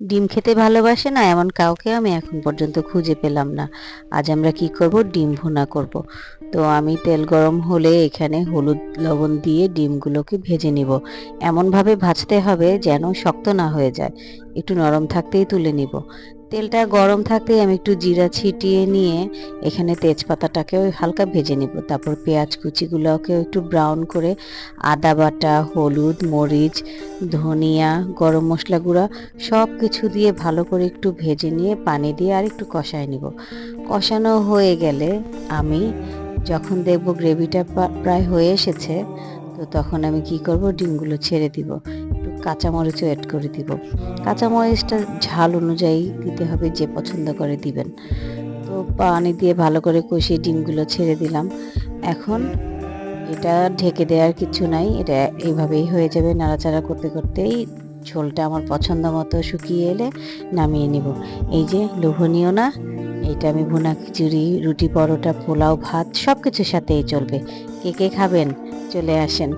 ডিম খেতে ভালোবাসে না, এমন কাউকে আমি এখন পর্যন্ত খুঁজে পেলাম না। আজ আমরা কি করব? ডিম ভুনা করব। তো আমি তেল গরম হলে এখানে হলুদ লবণ দিয়ে ডিমগুলোকে ভেজে নিব। এমনভাবে ভাজতে হবে যেন শক্ত না হয়ে যায়। একটু নরম থাকতেই তুলে নিব। তেলটা গরম থাকতেই আমি একটু জিরা ছিটিয়ে নিয়ে এখানে তেজপাতাটাকেও হালকা ভেজে নিব। তারপর পেঁয়াজ কুচিগুলোকেও একটু ব্রাউন করে আদা বাটা, হলুদ, মরিচ, ধনিয়া, গরম মশলা গুঁড়া সব কিছু দিয়ে ভালো করে একটু ভেজে নিয়ে পানি দিয়ে আর একটু কষায় নিব। কষানো হয়ে গেলে আমি যখন দেখব গ্রেভিটা প্রায় হয়ে এসেছে, তো তখন আমি কি করব? ডিমগুলো ছেড়ে দিব। কাঁচামরিচও অ্যাড করে দিব। কাঁচামরিচটা ঝাল অনুযায়ী দিতে হবে, যে পছন্দ করে দিবেন। তো পানি দিয়ে ভালো করে কষিয়ে ডিমগুলো ছেড়ে দিলাম। এখন এটা ঢেকে দেওয়ার কিছু নাই, এটা এইভাবেই হয়ে যাবে নাড়াচাড়া করতে করতেই। ঝোলটা আমার পছন্দ মতো শুকিয়ে এলে নামিয়ে নিব। এই যে লোভনীয় না, এটা আমি ভুনা খিচুড়ি, রুটি, পরোটা, পোলাও, ভাত সব কিছুর সাথেই চলবে। কে কে খাবেন? চলে আসেন।